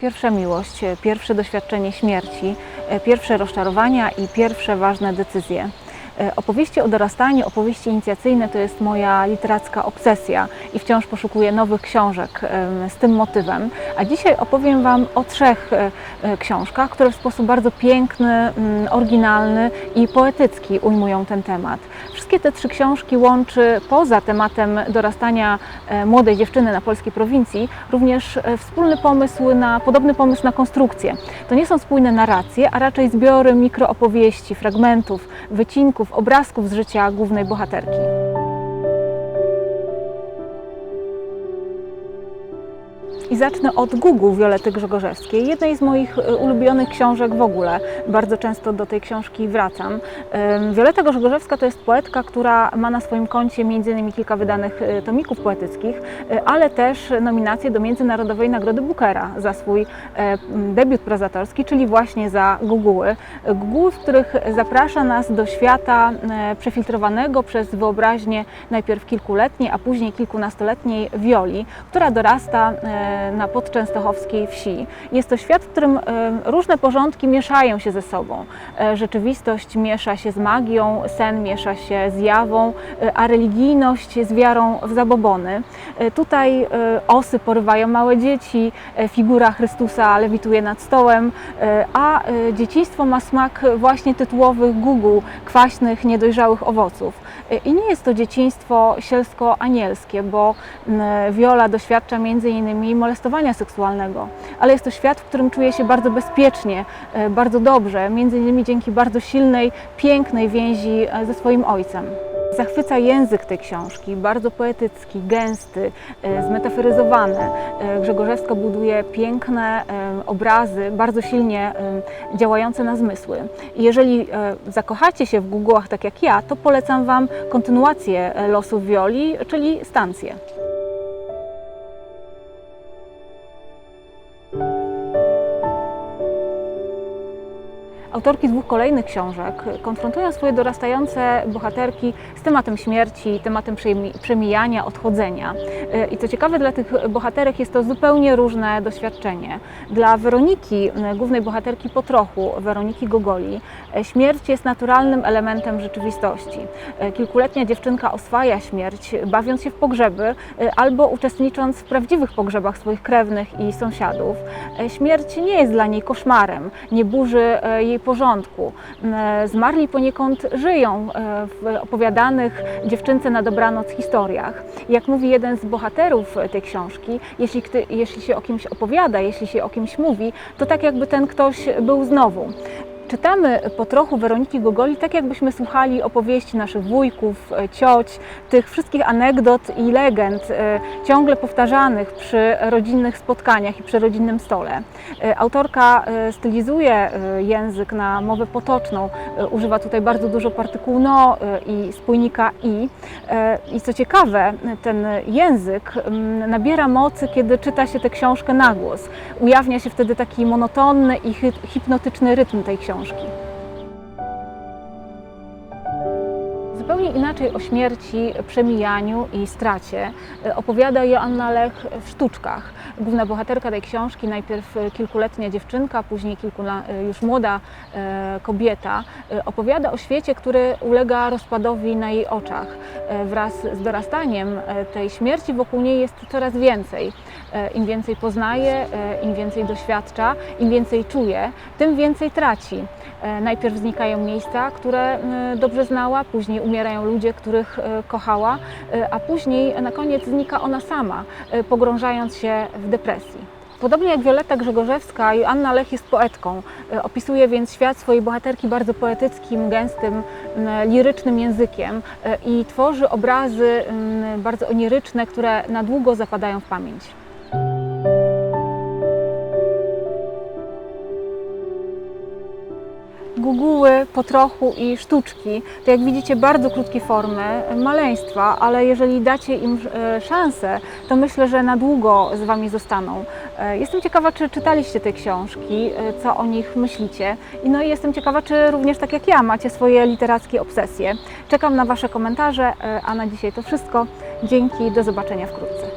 Pierwsza miłość, e, pierwsze doświadczenie śmierci, e, pierwsze rozczarowania i pierwsze ważne decyzje. E, Opowieści o dorastaniu, opowieści inicjacyjne to jest moja literacka obsesja i wciąż poszukuję nowych książek z tym motywem. A dzisiaj opowiem Wam o trzech e, e, książkach, które w sposób bardzo piękny, mm, oryginalny i poetycki ujmują ten temat. Wszystkie te trzy książki łączy poza tematem dorastania młodej dziewczyny na polskiej prowincji również wspólny pomysł na podobny pomysł na konstrukcję. To nie są spójne narracje, a raczej zbiory mikroopowieści, fragmentów, wycinków, obrazków z życia głównej bohaterki. I zacznę od Google Wiolety Grzegorzewskiej, jednej z moich e, ulubionych książek w ogóle. Bardzo często do tej książki wracam. Wioleta Grzegorzewska to jest poetka, która ma na swoim koncie m.in. kilka wydanych e, tomików poetyckich, e, ale też nominację do Międzynarodowej Nagrody Bookera za swój debiut prozatorski, czyli właśnie za Guguły. Guguły, w których zaprasza nas do świata przefiltrowanego przez wyobraźnię najpierw kilkuletniej, a później kilkunastoletniej Wioli, która dorasta na podczęstochowskiej wsi. Jest to świat, w którym e, różne porządki mieszają się ze sobą. E, Rzeczywistość miesza się z magią, sen miesza się z jawą, e, a religijność z wiarą w zabobony. Tutaj osy porywają małe dzieci, figura Chrystusa lewituje nad stołem, a dzieciństwo ma smak właśnie tytułowych gugu, kwaśnych, niedojrzałych owoców. I nie jest to dzieciństwo sielsko-anielskie, bo m, Viola doświadcza między innymi molestowania seksualnego, ale jest to świat, w którym czuje się bardzo bezpiecznie, e, bardzo dobrze, między innymi dzięki bardzo silnej, pięknej więzi e, ze swoim ojcem. Zachwyca język tej książki, bardzo poetycki, gęsty, e, zmetaforyzowany. Grzegorzewska buduje piękne obrazy, bardzo silnie działające na zmysły. Jeżeli zakochacie się w Google'ach tak jak ja, to polecam Wam kontynuację losów Wioli, czyli Stancję. Autorki dwóch kolejnych książek konfrontują swoje dorastające bohaterki z tematem śmierci, tematem przemi- przemijania, odchodzenia. E, I co ciekawe, dla tych bohaterek jest to zupełnie różne doświadczenie. Dla Weroniki, m, głównej bohaterki po trochu, Weroniki Gogoli, e, śmierć jest naturalnym elementem rzeczywistości. E, Kilkuletnia dziewczynka oswaja śmierć, bawiąc się w pogrzeby e, albo uczestnicząc w prawdziwych pogrzebach swoich krewnych i sąsiadów. E, Śmierć nie jest dla niej koszmarem, nie burzy e, porządku. M, e, Zmarli poniekąd żyją e, w opowiadanych dziewczynce na dobranoc historiach. Jak mówi jeden z bohaterów e, tej książki, jeśli, jeśli się o kimś opowiada, jeśli się o kimś mówi, to tak jakby ten ktoś był znowu. Czytamy po trochu Weroniki Gogoli, tak jakbyśmy słuchali opowieści naszych wujków, e, cioć, tych wszystkich anegdot i legend e, ciągle powtarzanych przy rodzinnych spotkaniach i przy rodzinnym stole. E, Autorka stylizuje język na mowę potoczną, używa tutaj bardzo dużo partykuł no i spójnika i. I co ciekawe, ten język nabiera mocy, kiedy czyta się tę książkę na głos. Ujawnia się wtedy taki monotonny i hipnotyczny rytm tej książki. książki. Zupełnie inaczej o śmierci, przemijaniu i stracie e, opowiada Joanna Lech w sztuczkach. Główna bohaterka tej książki, najpierw e, kilkuletnia dziewczynka, później kilkula, e, już młoda kobieta, opowiada o świecie, który ulega rozpadowi na jej oczach. Wraz z dorastaniem tej śmierci wokół niej jest coraz więcej. Im więcej poznaje, im więcej doświadcza, im więcej czuje, tym więcej traci. Najpierw znikają miejsca, które m, dobrze znała, później umierają ludzie, których e, kochała, e, a później na koniec znika ona sama, e, pogrążając się w depresji. Podobnie jak Wioletta Grzegorzewska, Joanna Lech jest poetką. Opisuje więc świat swojej bohaterki bardzo poetyckim, gęstym, lirycznym językiem i tworzy obrazy bardzo oniryczne, które na długo zapadają w pamięć. Guguły, potrochu i sztuczki to jak widzicie bardzo krótkie formy maleństwa, ale jeżeli dacie im e, szansę, to myślę, że na długo z Wami zostaną. E, Jestem ciekawa, czy czytaliście te książki, e, co o nich myślicie. I no i jestem ciekawa, czy również tak jak ja macie swoje literackie obsesje. Czekam na Wasze komentarze, a na dzisiaj to wszystko. Dzięki, do zobaczenia wkrótce.